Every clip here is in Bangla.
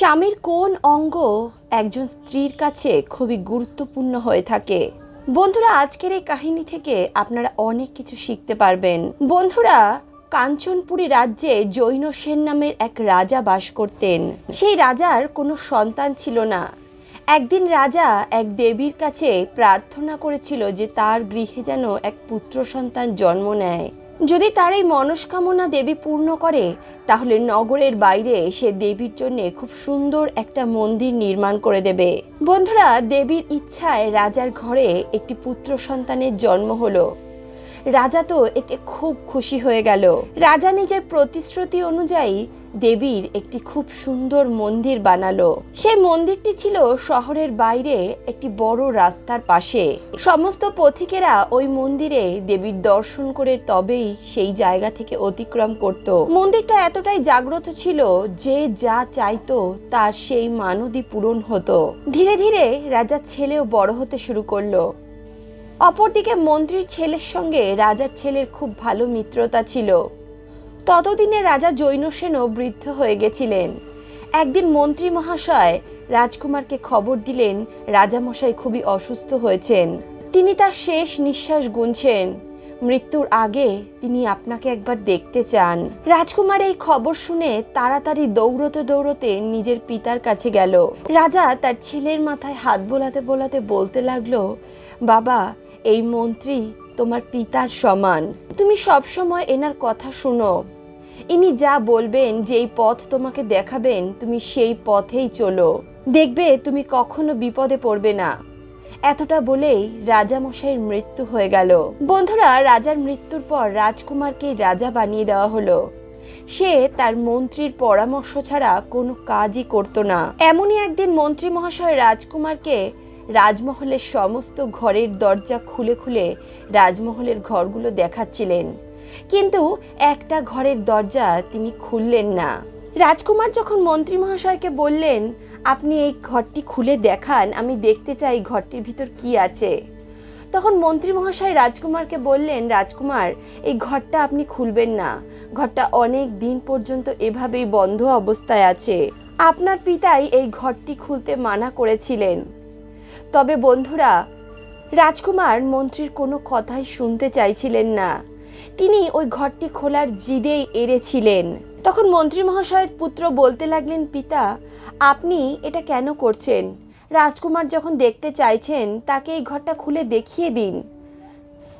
স্বামীর কোন অঙ্গ একজন স্ত্রীর কাছে খুবই গুরুত্বপূর্ণ হয়ে থাকে? বন্ধুরা, আজকের এই কাহিনী থেকে আপনারা অনেক কিছু শিখতে পারবেন। বন্ধুরা, কাঞ্চনপুরী রাজ্যে জৈন সেন নামের এক রাজা বাস করতেন। সেই রাজার কোনো সন্তান ছিল না। একদিন রাজা এক দেবীর কাছে প্রার্থনা করেছিল যে তার গৃহে যেন এক পুত্র সন্তান জন্ম নেয়। যদি তার এই মনস্কামনা দেবী পূর্ণ করে, তাহলে নগরের বাইরে সে দেবীর জন্য খুব সুন্দর একটা মন্দির নির্মাণ করে দেবে। বন্ধুরা, দেবীর ইচ্ছায় রাজার ঘরে একটি পুত্র সন্তানের জন্ম হলো। রাজা তো এতে খুব খুশি হয়ে গেল। রাজা নিজের প্রতিশ্রুতি অনুযায়ী দেবীর একটি খুব সুন্দর মন্দির বানালো। সেই মন্দিরটি ছিল শহরের বাইরে একটি বড় রাস্তার পাশে। সমস্ত পথিকেরা ওই মন্দিরে দেবীর দর্শন করে তবেই সেই জায়গা থেকে অতিক্রম করত। মন্দিরটা এতটাই জাগ্রত ছিল যে যা চাইতো তার সেই মানদই পূরণ হতো। ধীরে ধীরে রাজার ছেলেও বড় হতে শুরু করল। অপরদিকে মন্ত্রীর ছেলের সঙ্গে রাজার ছেলের খুব ভালো মিত্রতা ছিল। ততদিনে রাজা জৈন জৈনসেনও বৃদ্ধ হয়ে গেছিলেন। একদিন মন্ত্রী মহাশয় রাজকুমারকে খবর দিলেন, রাজামশাই খুবই অসুস্থ হয়েছেন। তিনি তার শেষ নিঃশ্বাস গুনছেন। মৃত্যুর আগে তিনি আপনাকে একবার দেখতে চান। রাজকুমার এই খবর শুনে তাড়াতাড়ি দৌড়তে দৌড়তে নিজের পিতার কাছে গেল। রাজা তার ছেলের মাথায় হাত বোলাতে বোলাতে বলতে লাগল, বাবা এই মন্ত্রী তোমার পিতার সমান। তুমি সব সময় এনার কথা শুনো। ইনি যা বলবেন, যেই পথ তোমাকে দেখাবেন, তুমি সেই পথেই চলো। দেখবে তুমি কখনো বিপদে পড়বে না। এতটা বলেই রাজামশাইয়ের মৃত্যু হয়ে গেল। বন্ধুরা, রাজার মৃত্যুর পর রাজকুমারকে রাজা বানিয়ে দেওয়া হলো। সে তার মন্ত্রীর পরামর্শ ছাড়া কোনো কাজই করত না। এমনই একদিন মন্ত্রী মহাশয় রাজকুমারকে রাজমহলের সমস্ত ঘরের দরজা খুলে খুলে রাজমহলের ঘরগুলো দেখাচ্ছিলেন। কিন্তু একটা ঘরের দরজা তিনি খুললেন না। রাজকুমার যখন মন্ত্রী মহাশয়কে বললেন, আপনি এই ঘরটি খুলে দেখান, আমি দেখতে চাই ঘরটির ভিতর কি আছে। তখন মন্ত্রী মহাশয় রাজকুমারকে বললেন, রাজকুমার, এই ঘরটা আপনি খুলবেন না। ঘরটা অনেক দিন পর্যন্ত এভাবেই বন্ধ অবস্থায় আছে। আপনার পিতাই এই ঘরটি খুলতে মানা করেছিলেন। তবে বন্ধুরা, রাজকুমার মন্ত্রীর কোনো কথাই শুনতে চাইছিলেন না। তিনি ওই ঘরটি খোলার জিদেই এড়েছিলেন। তখন মন্ত্রী মহাশয়ের পুত্র বলতে লাগলেন, পিতা, আপনি এটা কেন করছেন? রাজকুমার যখন দেখতে চাইছেন, তাকে এই ঘরটা খুলে দেখিয়ে দিন।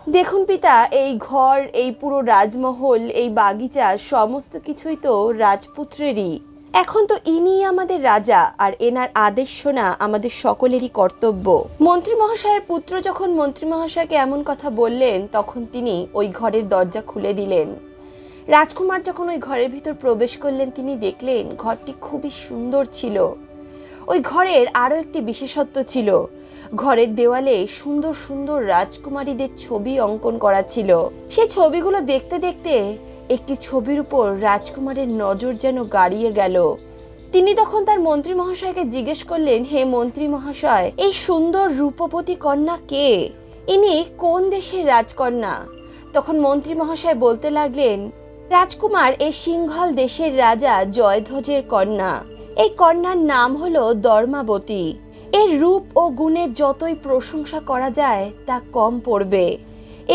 দেখুন পিতা, এই ঘর, এই পুরো রাজমহল, এই বাগিচা, সমস্ত কিছুই তো রাজপুত্রেরই। এখন তো ইনি আমাদের রাজা আর এনার আদেশ শোনা আমাদের সকলেরই কর্তব্য। মন্ত্রী মহাশয়ের পুত্র যখন মন্ত্রী মহাশয়কে এমন কথা বললেন, তখন তিনি ওই ঘরের দরজা খুলে দিলেন। রাজকুমার যখন ওই ঘরের ভিতর প্রবেশ করলেন, তিনি দেখলেন ঘরটি খুবই সুন্দর ছিল। ওই ঘরের আরও একটি বিশেষত্ব ছিল, ঘরের দেওয়ালে সুন্দর সুন্দর রাজকুমারীদের ছবি অঙ্কন করা ছিল। সেই ছবিগুলো দেখতে দেখতে একটি ছবির উপর রাজকুমারের নজর যেন গাড়িয়ে গেল। তিনি তখন তার মন্ত্রী মহাশয়কে জিজ্ঞেস করলেন, হে মন্ত্রী মহাশয়, এই সুন্দর রূপবতী কন্যা কে? ইনি কোন দেশের রাজকন্যা? তখন মন্ত্রী মহাশয় বলতে লাগলেন, রাজকুমার এই সিংহল দেশের রাজা জয়ধ্বজের কন্যা। এই কন্যার নাম হলো দর্মাবতী। এর রূপ ও গুণের যতই প্রশংসা করা যায়, তা কম পড়বে।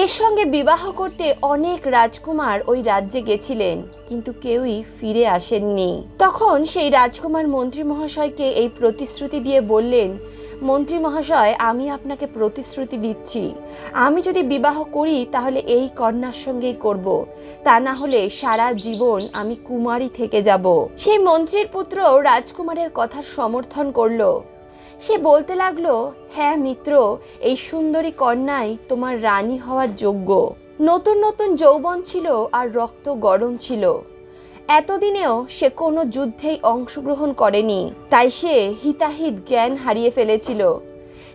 এর সঙ্গে বিবাহ করতে অনেক রাজকুমার ওই রাজ্যে গেছিলেন, কিন্তু কেউই ফিরে আসেননি। তখন সেই রাজকুমার মন্ত্রী মহাশয়কে এই প্রতিশ্রুতি দিয়ে বললেন মন্ত্রী মহাশয় আমি আপনাকে প্রতিশ্রুতি দিচ্ছি। আমি যদি বিবাহ করি, তাহলে এই কন্যার সঙ্গেই করব। তা না হলে সারা জীবন আমি কুমারী থেকে যাব। সেই মন্ত্রীর পুত্র রাজকুমারের কথার সমর্থন করল। সে বলতে লাগল হ্যাঁ মিত্র, এই সুন্দরী কন্যাই তোমার রানী হওয়ার যোগ্য। নতুন নতুন যৌবন ছিল আর রক্ত গরম ছিল। এতদিনেও সে কোনো যুদ্ধেই অংশগ্রহণ করেনি, তাই সে হিতাহিত জ্ঞান হারিয়ে ফেলেছিল।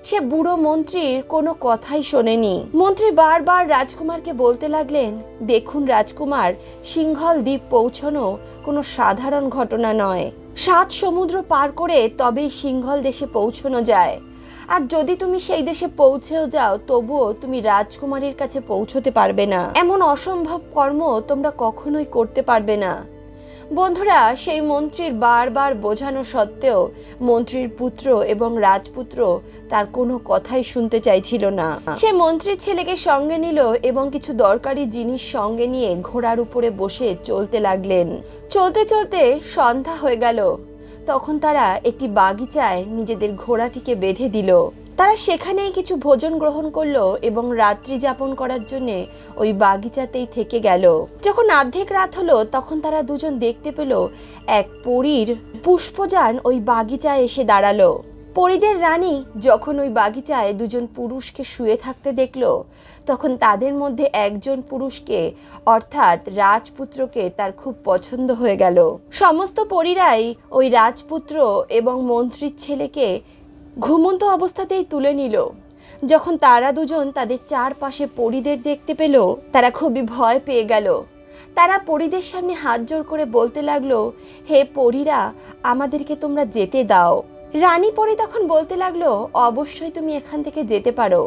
সে বুড়ো মন্ত্রীর কোনো কথাই শোনেনি। মন্ত্রী বারবার রাজকুমারকে বলতে লাগলেন, দেখুন রাজকুমার, সিংহল দ্বীপ পৌঁছানো কোনো সাধারণ ঘটনা নয়। সাত সমুদ্র পার করে তবেই সিংহল দেশে পৌঁছানো যায়। আর যদি তুমি সেই দেশে পৌঁছেও যাও, তবুও তুমি রাজকুমারীর কাছে পৌঁছতে পারবে না। এমন অসম্ভব কর্ম তোমরা কখনোই করতে পারবে না। বন্ধুরা, সেই মন্ত্রীর বারবার বোঝানো সত্ত্বেও মন্ত্রীর পুত্র এবং রাজপুত্র তার কোনো কথাই শুনতে চাইছিল না। সে মন্ত্রীর ছেলেকে সঙ্গে নিল এবং কিছু দরকারি জিনিস সঙ্গে নিয়ে ঘোড়ার উপরে বসে চলতে লাগলেন। চলতে চলতে সন্ধ্যা হয়ে গেল। তখন তারা একটি বাগিচায় নিজেদের ঘোড়াটিকে বেঁধে দিল। তারা সেখানেই কিছু ভোজন গ্রহণ করল এবং রাত্রি যাপন করার জন্য ওই বাগিচাতেই থেকে গেল। যখন অর্ধেক রাত হলো, তখন তারা দুজন দেখতে পেল এক পরীর পুষ্পযান ওই বাগিচায় এসে দাঁড়াল। পরীদের রানী যখন ওই বাগিচায় দুজন পুরুষকে শুয়ে থাকতে দেখল, তখন তাদের মধ্যে একজন পুরুষকে, অর্থাৎ রাজপুত্রকে তার খুব পছন্দ হয়ে গেল। সমস্ত পরীরাই ওই রাজপুত্র এবং মন্ত্রীর ছেলেকে ঘুমন্ত অবস্থাতেই তুলে নিল। যখন তারা দুজন তাদের চারপাশে পরিদের দেখতে পেল, তারা খুবই ভয় পেয়ে গেল। তারা পরিদের সামনে হাত জোর করে বলতে লাগল, হে পরীরা, আমাদেরকে তোমরা যেতে দাও। রানী পরি তখন বলতে লাগল, অবশ্যই তুমি এখান থেকে যেতে পারো,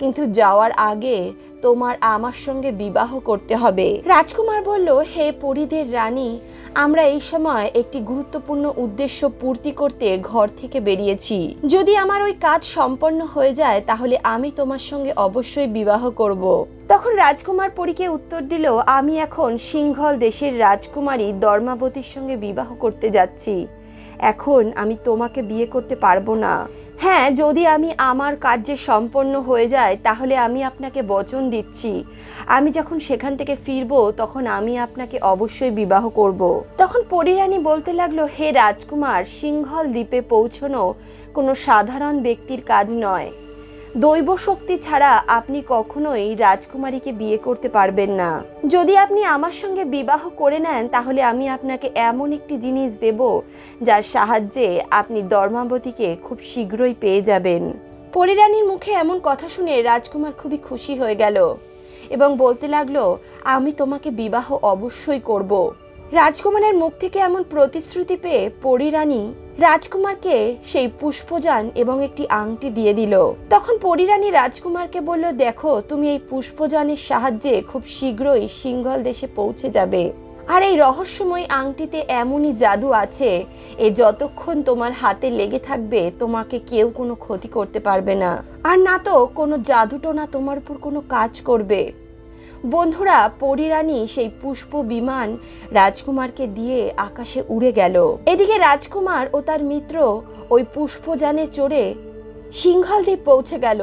কিন্তু যাওয়ার আগে তোমার আমার সঙ্গে বিবাহ করতে হবে। রাজকুমার বলল, হে পরীদের রানী, আমরা এই সময় একটি গুরুত্বপূর্ণ উদ্দেশ্য পূর্তি করতে ঘর থেকে বেরিয়েছি। যদি আমার ওই কাজ সম্পন্ন হয়ে যায়, তাহলে আমি তোমার সঙ্গে অবশ্যই বিবাহ করব। তখন রাজকুমার পরীকে উত্তর দিল, আমি এখন সিংহল দেশের রাজকুমারী দর্মাবতীর সঙ্গে বিবাহ করতে যাচ্ছি। এখন আমি তোমাকে বিয়ে করতে পারব না। হ্যাঁ যদি আমি আমার কার্যে সম্পন্ন হয়ে যায় তাহলে আমি আপনাকে বচন দিচ্ছি। আমি যখন সেখান থেকে ফিরব, তখন আমি আপনাকে অবশ্যই বিবাহ করব। তখন পরিরানী বলতে লাগল, হে রাজকুমার, সিংহল দ্বীপে পৌঁছনো কোনো সাধারণ ব্যক্তির কাজ নয়। দৈব শক্তি ছাড়া আপনি কখনোই রাজকুমারীকে বিয়ে করতে পারবেন না। যদি আপনি আমার সঙ্গে বিবাহ করে নেন, তাহলে আমি আপনাকে এমন একটি জিনিস দেব, যার সাহায্যে আপনি ধর্মাবতীকে খুব শীঘ্রই পেয়ে যাবেন। পরিরানীর মুখে এমন কথা শুনে রাজকুমার খুবই খুশি হয়ে গেল এবং বলতে লাগল, আমি তোমাকে বিবাহ অবশ্যই করব। রাজকুমারের মুখ থেকে এমন প্রতিশ্রুতি পেয়ে পরিরানী রাজকুমারকে সেই পুষ্পযান এবং একটি আংটি দিয়ে দিল। তখন পরিরানী রাজকুমারকে বলল, দেখো, তুমি এই পুষ্পযানের সাহায্যে খুব শীঘ্রই সিংহল দেশে পৌঁছে যাবে। আর এই রহস্যময় আংটিতে এমনই জাদু আছে, এ যতক্ষণ তোমার হাতে লেগে থাকবে, তোমাকে কেউ কোনো ক্ষতি করতে পারবে না। আর না তো, কোনো জাদুটোনা তোমার উপর কোনো কাজ করবে। বন্ধুরা, পরিরানী সেই পুষ্প বিমান রাজকুমারকে দিয়ে আকাশে উড়ে গেল। এদিকে রাজকুমার ও তার মিত্র ওই পুষ্পযানে চড়ে সিংহল দ্বীপ পৌঁছে গেল।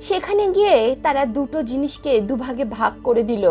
সেখানে গিয়ে তারা দুটো জিনিসকে দুভাগে ভাগ করে দিল।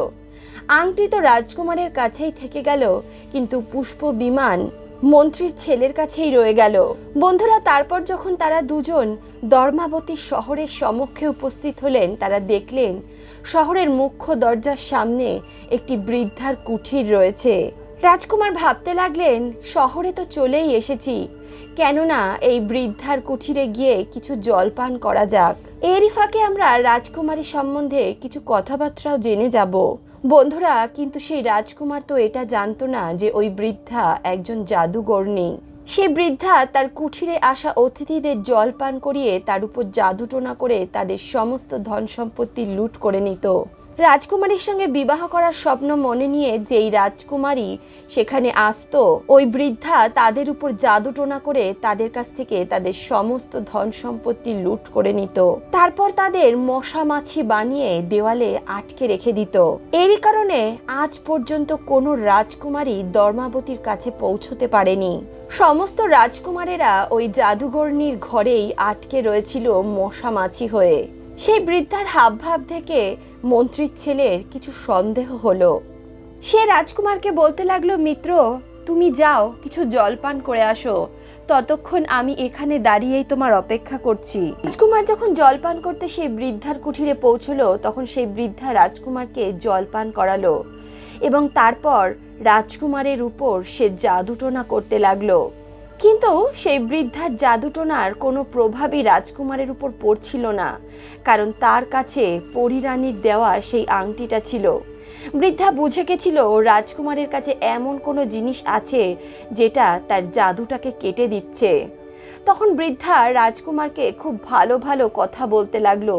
আংটি তো রাজকুমারের কাছেই থেকে গেল, কিন্তু পুষ্প বিমান মন্ত্রীর ছেলের কাছেই রয়ে গেল। বন্ধুরা, তারপর যখন তারা দুজন দর্মাবতী শহরের সম্মুখে উপস্থিত হলেন, তারা দেখলেন শহরের মুখ্য দরজার সামনে একটি বৃদ্ধার কুঠির রয়েছে। রাজকুমার ভাবতে লাগলেন, শহরে তো চলেই এসেছি। কেননা এই বৃদ্ধার কুঠিরে গিয়ে কিছু জলপান করা যাক। এরই ফাঁকে আমরা রাজকুমারী সম্বন্ধে কিছু কথাবার্তাও জেনে যাব। বন্ধুরা, কিন্তু সেই রাজকুমার তো এটা জানতো না যে ওই বৃদ্ধা একজন জাদুগর্ণী সে বৃদ্ধা তার কুঠিরে আসা অতিথিদের জল পান করিয়ে তার উপর জাদুটোনা করে তাদের সমস্ত ধন সম্পত্তি লুট করে নিত। রাজকুমারীর সঙ্গে বিবাহ করার স্বপ্ন মনে নিয়ে যেই রাজকুমারী সেখানে আসতো, ওই বৃদ্ধা তাদের উপর জাদুটোনা করে তাদের কাছ থেকে তাদের সমস্ত ধন সম্পত্তি লুট করে নিত। তারপর তাদের মশা মাছি বানিয়ে দেওয়ালে আটকে রেখে দিত। এরই কারণে আজ পর্যন্ত কোনো রাজকুমারী দর্মাবতীর কাছে পৌঁছতে পারেনি। সমস্ত রাজকুমারেরা ওই জাদুগর্ণীর ঘরেই আটকে রয়েছিল মশা মাছি হয়ে। সেই বৃদ্ধার হাবভাব থেকে মন্ত্রীর ছেলের কিছু সন্দেহ হলো। সে রাজকুমারকে বলতে লাগল, মিত্র, তুমি যাও, কিছু জলপান করে আসো। ততক্ষণ আমি এখানে দাঁড়িয়েই তোমার অপেক্ষা করছি। রাজকুমার যখন জলপান করতে সেই বৃদ্ধার কুঠিরে পৌঁছলো, তখন সেই বৃদ্ধা রাজকুমারকে জলপান করালো এবং তারপর রাজকুমারের উপর সে জাদুটোনা করতে লাগল। কিন্তু সেই বৃদ্ধার জাদুটোনার কোনো প্রভাবই রাজকুমারের উপর পড়ছিল না, কারণ তার কাছে পরিরানীর দেওয়া সেই আংটিটা ছিল। বৃদ্ধা বুঝে গেছিল রাজকুমারের কাছে এমন কোনো জিনিস আছে যেটা তার জাদুটাকে কেটে দিচ্ছে। তখন বৃদ্ধা রাজকুমারকে খুব ভালো ভালো কথা বলতে লাগল,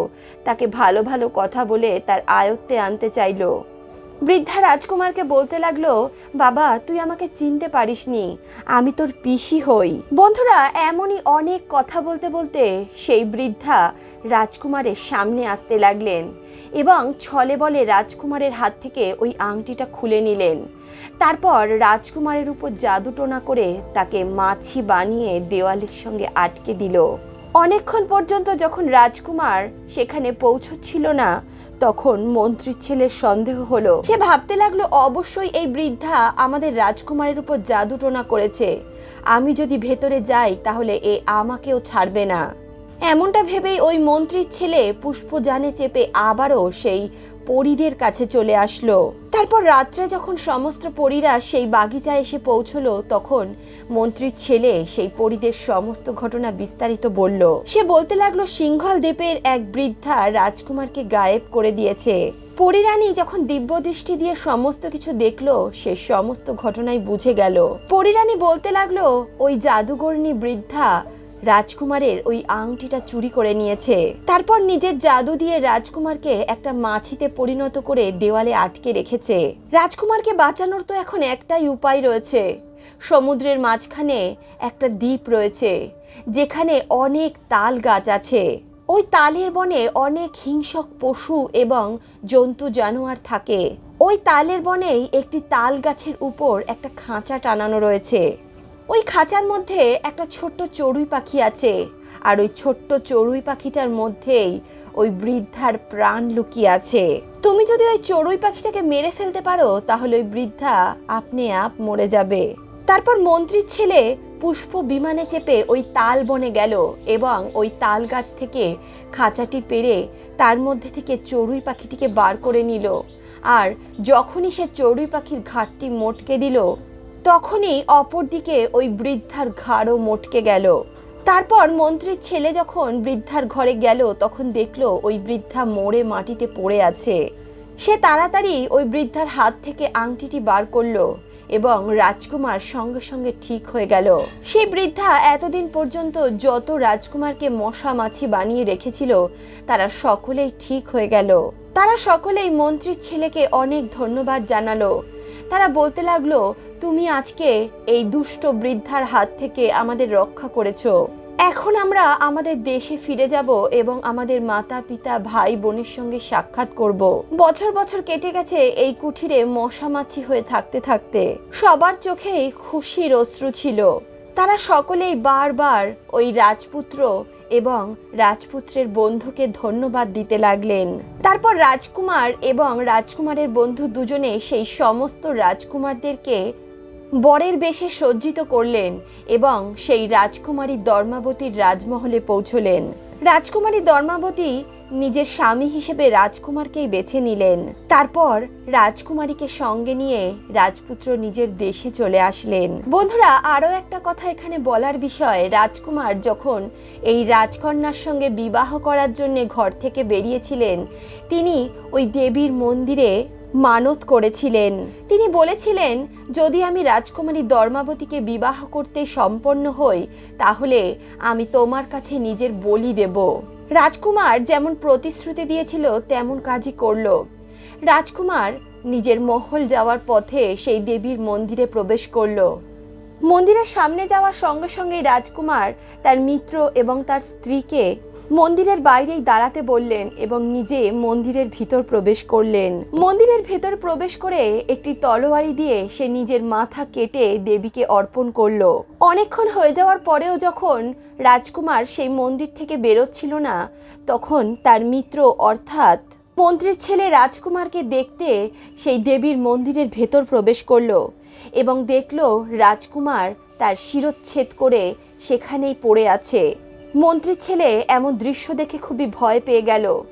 তাকে ভালো ভালো কথা বলে তার আয়ত্তে আনতে চাইলো। বৃদ্ধা রাজকুমারকে বলতে লাগল, বাবা, তুই আমাকে চিনতে পারিসনি, আমি তোর পিসি হই। বন্ধুরা, এমনই অনেক কথা বলতে বলতে সেই বৃদ্ধা রাজকুমারের সামনে আসতে লাগলেন এবং ছলে বলে রাজকুমারের হাত থেকে ওই আংটিটা খুলে নিলেন। তারপর রাজকুমারের উপর জাদুটোনা করে তাকে মাছি বানিয়ে দেওয়ালের সঙ্গে আটকে দিল। অনেকক্ষণ পর্যন্ত যখন রাজকুমার সেখানে পৌঁছচ্ছিল না, তখন মন্ত্রীর ছেলের সন্দেহ হলো। সে ভাবতে লাগল, অবশ্যই এই বৃদ্ধা আমাদের রাজকুমারের উপর জাদুটোনা করেছে। আমি যদি ভেতরে যাই, তাহলে এ আমাকেও ছাড়বে না। এমনটা ভেবেই ওই মন্ত্রীর ছেলে পুষ্পযানে চেপে আবারও সেই পরীদের কাছে চলে আসলো। তারপর রাত্রে যখন সমস্ত পরীরা সেই বাগিচায় এসে পৌঁছলো, তখন মন্ত্রীর ছেলে সেই পরীদের সমস্ত ঘটনা বিস্তারিত বলল। সে বলতে লাগল, সিংহল দ্বীপের এক বৃদ্ধা রাজকুমারকে গায়েব করে দিয়েছে। পরিরানী যখন দিব্য দৃষ্টি দিয়ে সমস্ত কিছু দেখল, সে সমস্ত ঘটনাই বুঝে গেল। পরিরানী বলতে লাগল, ওই জাদুগর্ণী বৃদ্ধা রাজকুমারের ওই আংটিটা চুরি করে নিয়েছে। তারপর নিজের জাদু দিয়ে রাজকুমারকে একটা মাছিতে পরিণত করে দেওয়ালে আটকে রেখেছে। রাজকুমারকে বাঁচানোর তো এখন একটাই উপায় রয়েছে। সমুদ্রের মাঝখানে একটা দ্বীপ রয়েছে, যেখানে অনেক তাল গাছ আছে। ওই তালের বনে অনেক হিংসক পশু এবং জন্তু জানোয়ার থাকে। ওই তালের বনেই একটি তাল গাছের উপর একটা খাঁচা টানানো রয়েছে। ওই খাঁচার মধ্যে একটা ছোট্ট চড়ুই পাখি আছে। আর ওই ছোট্ট চড়ুই পাখিটার মধ্যেই ওই বৃদ্ধার প্রাণ লুকিয়ে আছে। তুমি যদি ওই চড়ুই পাখিটাকে মেরে ফেলতে পারো, তাহলে ওই বৃদ্ধা আপনি আপ মরে যাবে। তারপর মন্ত্রীর ছেলে পুষ্প বিমানে চেপে ওই তাল বনে গেল এবং ওই তাল গাছ থেকে খাঁচাটি পেরে তার মধ্যে থেকে চড়ুই পাখিটিকে বার করে নিল। আর যখনই সে চড়ুই পাখির ঘাটটি মোটকে দিল তখনই অপরদিকে ওই বৃদ্ধার ঘাড়ও মটকে গেল। তারপর মন্ত্রীর ছেলে যখন বৃদ্ধার ঘরে গেল, তখন দেখল ওই বৃদ্ধা মোড়ে মাটিতে পড়ে আছে। সে তাড়াতাড়ি ওই বৃদ্ধার হাত থেকে আংটিটি বার করল এবং রাজকুমার সঙ্গে সঙ্গে ঠিক হয়ে গেল। সেই বৃদ্ধা এতদিন পর্যন্ত যত রাজকুমারকে মশা মাছি বানিয়ে রেখেছিল, তারা সকলেই ঠিক হয়ে গেল। তারা সকলেই মন্ত্রীর ছেলেকে অনেক ধন্যবাদ জানালো। তারা বলতে লাগল, তুমি আজকে এই দুষ্ট বৃদ্ধার হাত থেকে আমাদের রক্ষা করেছ। এখন আমরা আমাদের দেশে ফিরে যাব এবং আমাদের মাতা, পিতা, ভাই, বোনের সঙ্গে সাক্ষাৎ করব। বছর বছর কেটে গেছে এই কুঠিরে মশামাছি হয়ে থাকতে থাকতে। সবার চোখেই খুশির অশ্রু ছিল। তারা সকলেই বারবার ওই রাজপুত্র এবং রাজপুত্রের বন্ধুকে ধন্যবাদ দিতে লাগলেন। তারপর রাজকুমার এবং রাজকুমারের বন্ধু দুজনে সেই সমস্ত রাজকুমারদেরকে বরের বেশে সজ্জিত করলেন এবং সেই রাজকুমারী দর্মাবতীর রাজমহলে পৌঁছলেন। রাজকুমারী দর্মাবতী নিজের স্বামী হিসেবে রাজকুমারকেই বেছে নিলেন। তারপর রাজকুমারীকে সঙ্গে নিয়ে রাজপুত্র নিজের দেশে চলে আসলেন। বন্ধুরা, আরও একটা কথা এখানে বলার বিষয়। রাজকুমার যখন এই রাজকন্যার সঙ্গে বিবাহ করার জন্য ঘর থেকে বেরিয়েছিলেন, তিনি ওই দেবীর মন্দিরে মানত করেছিলেন। তিনি বলেছিলেন, যদি আমি রাজকুমারী দর্মাবতীকে বিবাহ করতে সম্পন্ন হই, তাহলে আমি তোমার কাছে নিজের বলি দেব। রাজকুমার যেমন প্রতিশ্রুতি দিয়েছিল, তেমন কাজই করল। রাজকুমার নিজের মহল যাওয়ার পথে সেই দেবীর মন্দিরে প্রবেশ করল। মন্দিরের সামনে যাওয়ার সঙ্গে সঙ্গেই রাজকুমার তার মিত্র এবং তার স্ত্রীকে মন্দিরের বাইরেই দাঁড়াতে বললেন এবং নিজে মন্দিরের ভিতর প্রবেশ করলেন। মন্দিরের ভেতর প্রবেশ করে একটি তলোয়ারি দিয়ে সে নিজের মাথা কেটে দেবীকে অর্পণ করল। অনেকক্ষণ হয়ে যাওয়ার পরেও যখন রাজকুমার সেই মন্দির থেকে বেরোচ্ছিল না, তখন তার মিত্র অর্থাৎ মন্ত্রীর ছেলে রাজকুমারকে দেখতে সেই দেবীর মন্দিরের ভেতর প্রবেশ করল এবং দেখল রাজকুমার তার শিরচ্ছেদ করে সেখানেই পড়ে আছে। মন্ত্রীর ছেলে এমন দৃশ্য দেখে খুবই ভয় পেয়ে গেল।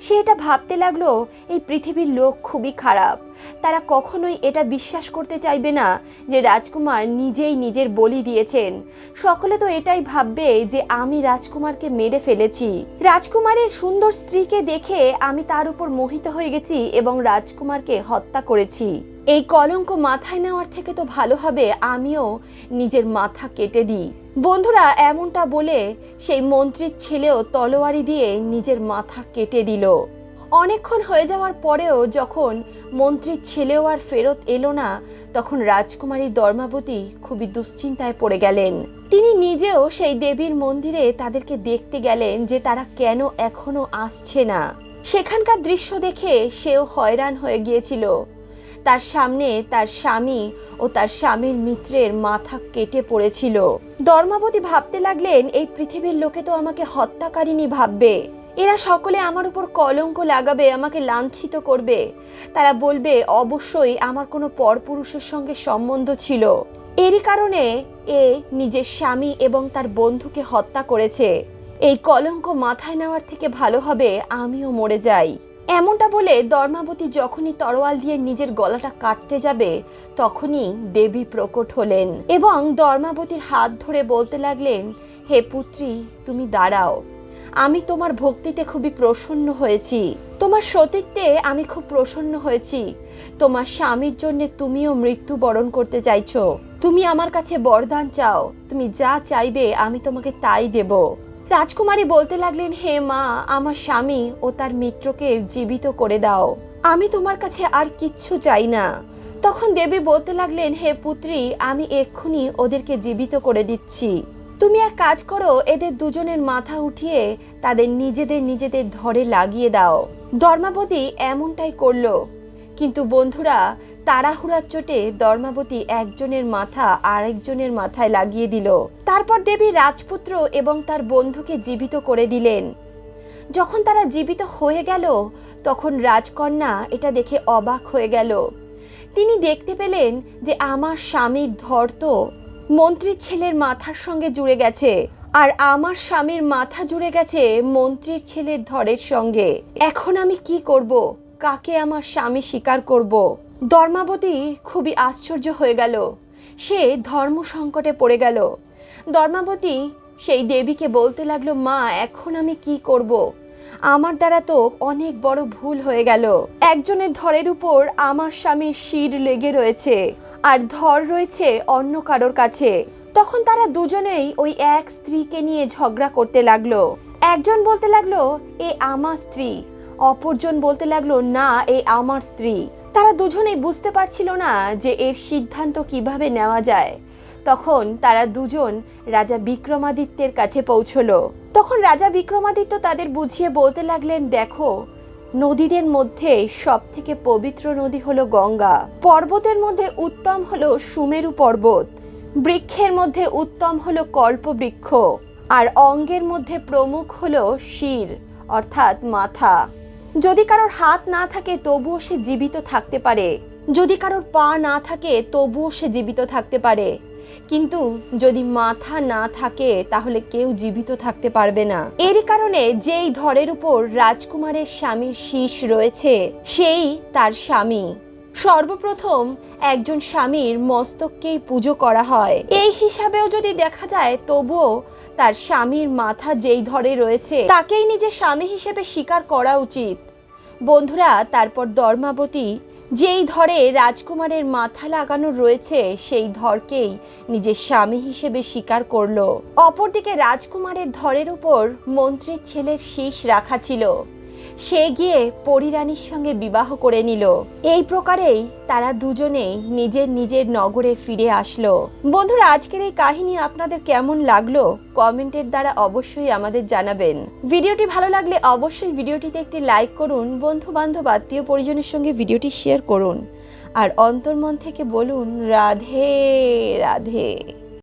সে এটা ভাবতে লাগল, এই পৃথিবীর লোক খুবই খারাপ। তারা কখনোই এটা বিশ্বাস করতে চাইবে না যে রাজকুমার নিজেই নিজের বলি দিয়েছেন। সকলে তো এটাই ভাববে যে আমি রাজকুমারকে মেরে ফেলেছি। রাজকুমারের সুন্দর স্ত্রীকে দেখে আমি তার উপর মোহিত হয়ে গেছি এবং রাজকুমারকে হত্যা করেছি। এই কলঙ্ক মাথায় নেওয়ার থেকে তো ভালো হবে, আমিও নিজের মাথা কেটে দিই। বন্ধুরা, এমনটা বলে সেই মন্ত্রীর ছেলেও তলোয়ারি দিয়ে নিজের মাথা কেটে দিল। অনেকক্ষণ হয়ে যাওয়ার পরেও যখন মন্ত্রীর ছেলেও আর ফেরত এলো না, তখন রাজকুমারী দর্মাবতী খুবই দুশ্চিন্তায় পড়ে গেলেন। তিনি নিজেও সেই দেবীর মন্দিরে তাদেরকে দেখতে গেলেন যে তারা কেন এখনও আসছে না। সেখানকার দৃশ্য দেখে সেও হয়রান হয়ে গিয়েছিল। তার সামনে তার স্বামী ও তার স্বামীর মিত্রের মাথা কেটে পড়েছিল। ধর্মাবতী ভাবতে লাগলেন, এই পৃথিবীর লোকে তো আমাকে হত্যাকারিনী ভাববে। এরা সকলে আমার উপর কলঙ্ক লাগাবে, আমাকে লাঞ্ছিত করবে। তারা বলবে, অবশ্যই আমার কোনো পরপুরুষের সঙ্গে সম্বন্ধ ছিল। এরই কারণে এ নিজের স্বামী এবং তার বন্ধুকে হত্যা করেছে। এই কলঙ্ক মাথায় নেওয়ার থেকে ভালো হবে, আমিও মরে যাই। এমনটা বলে দর্মাবতী যখনই তরোয়াল দিয়ে নিজের গলাটা কাটতে যাবে, তখনই দেবী প্রকট হলেন এবং দর্মাবতীর হাত ধরে বলতে লাগলেন, হে পুত্রী, তুমি দাঁড়াও। আমি তোমার ভক্তিতে খুবই প্রসন্ন হয়েছি। তোমার সতীত্বে আমি খুব প্রসন্ন হয়েছি। তোমার স্বামীর জন্য তুমিও মৃত্যু বরণ করতে চাইছো। তুমি আমার কাছে বরদান চাও। তুমি যা চাইবে আমি তোমাকে তাই দেব। রাজকুমারী বলতে লাগলেন, হে মা, আমার স্বামী ও তার মিত্রকে জীবিত করে দাও। আমি তোমার কাছে আর কিচ্ছু চাই না। তখন দেবী বলতে লাগলেন, হে পুত্রী, আমি এক্ষুনি ওদেরকে জীবিত করে দিচ্ছি। তুমি এক কাজ করো, এদের দুজনের মাথা উঠিয়ে তাদের নিজেদের নিজেদের ধরে লাগিয়ে দাও। ধর্মাবতী এমনটাই করল। কিন্তু বন্ধুরা, তাড়াহুড়ার চোটে ধর্মাবতী একজনের মাথা আরেকজনের মাথায় লাগিয়ে দিল। তারপর দেবী রাজপুত্র এবং তার বন্ধুকে জীবিত করে দিলেন। যখন তারা জীবিত হয়ে গেল, তখন রাজকন্যা এটা দেখে অবাক হয়ে গেল। তিনি দেখতে পেলেন যে আমার স্বামীর ধর তো মন্ত্রীর ছেলের মাথার সঙ্গে জুড়ে গেছে, আর আমার স্বামীর মাথা জুড়ে গেছে মন্ত্রীর ছেলের ধরের সঙ্গে। এখন আমি কি করব? কাকে আমার স্বামী স্বীকার করব? ধর্মাবতী খুবই আশ্চর্য হয়ে গেল। সে ধর্ম সংকটে পড়ে গেল। ধর্মাবতী, সেই দেবীকে বলতে লাগল, মা, এখন আমি কি করব? আমার দ্বারা তো অনেক বড় ভুল হয়ে গেল। একজনের ধরের উপর আমার স্বামীর শির লেগে রয়েছে আর ধর রয়েছে অন্য কারোর কাছে। তখন তারা দুজনেই ওই এক স্ত্রীকে নিয়ে ঝগড়া করতে লাগল। একজন বলতে লাগল, এ আমার স্ত্রী। অপরজন বলতে লাগল, না, এ আমার স্ত্রী। তারা দুজনেই বুঝতে পারছিল না যে এর সিদ্ধান্ত কীভাবে নেওয়া যায়। তখন তারা দুজন রাজা বিক্রমাদিত্যের কাছে পৌঁছলো। তখন রাজা বিক্রমাদিত্য তাদের বুঝিয়ে বলতে লাগলেন, দেখো, নদীদের মধ্যে সব থেকে পবিত্র নদী হলো গঙ্গা। পর্বতের মধ্যে উত্তম হলো সুমেরু পর্বত। বৃক্ষের মধ্যে উত্তম হলো কল্পবৃক্ষ। আর অঙ্গের মধ্যে প্রমুখ হলো শির, অর্থাৎ মাথা। যদি কারোর হাত না থাকে, তবুও সে জীবিত থাকতে পারে। যদি কারোর পা না থাকে, তবুও সে জীবিত থাকতে পারে। কিন্তু যদি মাথা না থাকে, তাহলে কেউ জীবিত থাকতে পারবে না। এরই কারণে যেই ধরের উপর রাজকুমারের স্বামীর শীষ রয়েছে, সেই তার স্বামী। সর্বপ্রথম একজন স্বামীর মস্তককেই পুজো করা হয়। এই হিসাবেও যদি দেখা যায়, তবুও তার স্বামীর মাথা যেই ধরে রয়েছে, তাকেই নিজের স্বামী হিসেবে স্বীকার করা উচিত। বন্ধুরা, তারপর দর্মাবতী যেই ধরে রাজকুমারের মাথা লাগানো রয়েছে, সেই ধরকেই নিজের স্বামী হিসেবে স্বীকার করল। অপরদিকে রাজকুমারের ধরের উপর মন্ত্রীর ছেলের শীষ রাখা ছিল। সে গিয়ে পরিরানীর সঙ্গে বিবাহ করে নিল। এই প্রকারেই তারা দুজনেই নিজের নিজের নগরে ফিরে আসলো। বন্ধুরা, আজকের এই কাহিনী আপনাদের কেমন লাগল? কমেন্টের দ্বারা অবশ্যই আমাদের জানাবেন। ভিডিওটি ভালো লাগলে অবশ্যই ভিডিওটিতে একটি লাইক করুন বন্ধু বান্ধব আত্মীয় পরিজনের সঙ্গে ভিডিওটি শেয়ার করুন। আর অন্তর্মন থেকে বলুন, রাধে রাধে।